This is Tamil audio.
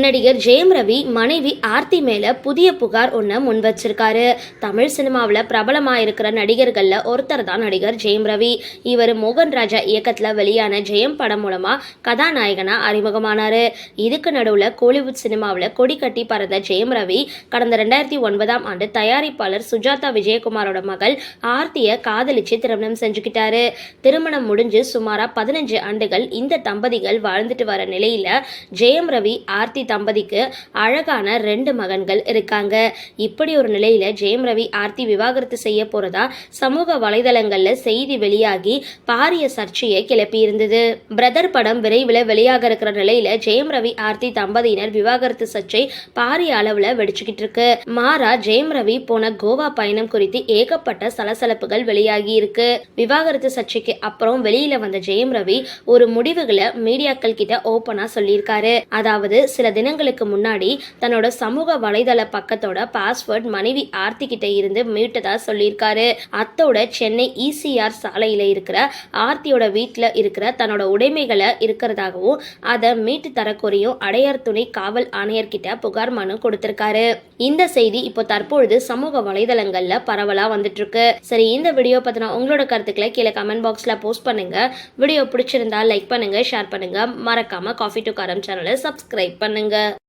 நடிகர் ஜெயம் ரவி மனைவி ஆர்த்தி மேல புதிய புகார் ஒன்று முன் வச்சிருக்காரு தமிழ் சினிமாவில் பிரபலமாக இருக்கிற நடிகர்களில் ஒருத்தர் தான் நடிகர் ஜெயம் ரவி. இவர் மோகன் ராஜா இயக்கத்தில் வெளியான ஜெயம் படம் மூலமாக கதாநாயகனா அறிமுகமானாரு. இதுக்கு நடுவில் கோலிவுட் சினிமாவில் கொடி கட்டி பறந்த ஜெயம் ரவி கடந்த ரெண்டாயிரத்தி ஒன்பதாம் ஆண்டு தயாரிப்பாளர் சுஜாதா விஜயகுமாரோட மகள் ஆர்த்தியை காதலிச்சு திருமணம் செஞ்சுக்கிட்டாரு. திருமணம் முடிஞ்சு சுமாராக பதினஞ்சு ஆண்டுகள் இந்த தம்பதிகள் வாழ்ந்துட்டு வர நிலையில் ஜெயம் ரவி ஆர்த்தி தம்பதிக்கு அழகான ரெண்டு மகன்கள் இருக்காங்க. இப்படி ஒரு நிலையில ஜெயம் ரவி ஆர்த்தி விவாகரத்து செய்ய போறதா சமூக வலைதளங்கள்ல செய்தி வெளியாகி பாரிய சர்ச்சையை கிளப்பி இருந்தது. பிரதர் படம் விரைவில் வெளியாக இருக்கிற நிலையில ஜெயம் ரவி ஆர்த்தி தம்பதியினர் விவாகரத்து சர்ச்சை பாரிய அளவுல வெடிச்சுக்கிட்டு இருக்கு. மாறா ஜெயம் ரவி போன கோவா பயணம் குறித்து ஏகப்பட்ட சலசலப்புகள் வெளியாகி இருக்கு. விவாகரத்து சர்ச்சைக்கு அப்புறம் வெளியில வந்த ஜெயம் ரவி ஒரு முடிவுகளை மீடியாக்கள் கிட்ட ஓப்பனா சொல்லியிருக்காரு. அதாவது சில தினங்களுக்கு முன்னாடி தன்னோட சமூக வலைதள பக்கத்தோட பாஸ்வேர்ட் மனைவி ஆர்த்தி கிட்ட இருந்து மீட்டதா சொல்லியிருக்காரு. அத்தோட சென்னை இசிஆர் சாலையில இருக்கிற ஆர்த்தியோட வீட்டில் இருக்கிற தன்னோட உடைமைகளை இருக்கிறதாகவும் அதை மீட்டு தரக்குறையும் அடையார் துணை காவல் ஆணையர்கிட்ட புகார் மனு கொடுத்திருக்காரு. இந்த செய்தி இப்போ தற்பொழுது சமூக வலைதளங்கள்ல பரவலா வந்துட்டு இருக்கு சரி இந்த வீடியோ பத்தின உங்களோட கருத்துக்களை கீழே கமெண்ட் பாக்ஸ்ல போஸ்ட் பண்ணுங்க. வீடியோ பிடிச்சிருந்தா லைக் பண்ணுங்க ஷேர் பண்ணுங்க. மறக்காம காஃபி டு காரம் சேனலை சப்ஸ்கிரைப் பண்ணுங்க. பண்ணுங்கள்